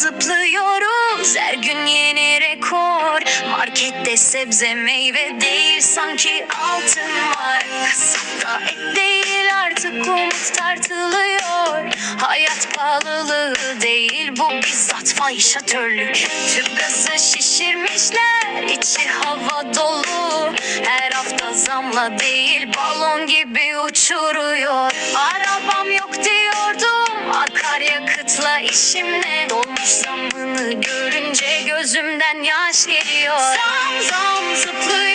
zıplıyoruz her gün yeni rekor. Markette sebze meyve değil sanki altın var. Kasapta et değil artık umut tartılıyor. Hayat pahalılığı değil bu bizzat fahişatörlük. Tüm gazı şişirmişler içi hava dolu. Her hafta zamla değil balon gibi uçuruyor akaryakıtla işim ne Dolmuş zamını görünce gözümden yaş geliyor. Zam zam zıplıyoruz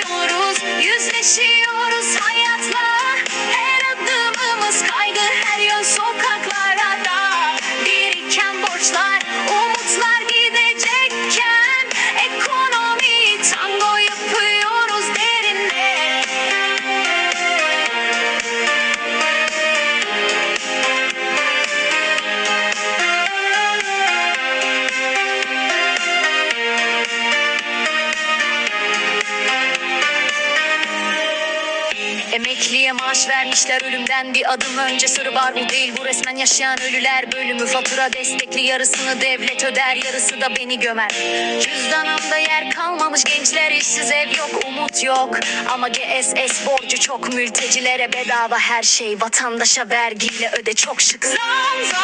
Emekliye maaş vermişler ölümden bir adım önce sırrı var bu değil. Bu resmen yaşayan ölüler bölümü. Fatura destekli yarısını devlet öder yarısı da beni gömer. Cüzdanımda yer kalmamış gençler işsiz ev yok umut yok. Ama GSS borcu çok mültecilere bedava her şey. Vatandaşa vergiyle öde çok şık. Zam zam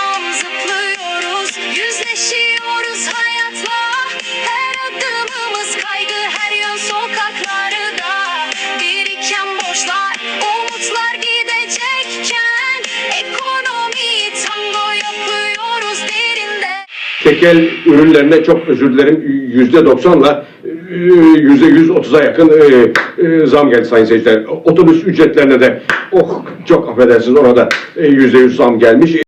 Tekel ürünlerine çok özür dilerim yüzde doksanla e, yüzde yüz otuza yakın e, e, zam geldi sayın seyirciler. Otobüs ücretlerine de oh çok affedersiniz orada yüzde yüz zam gelmiş.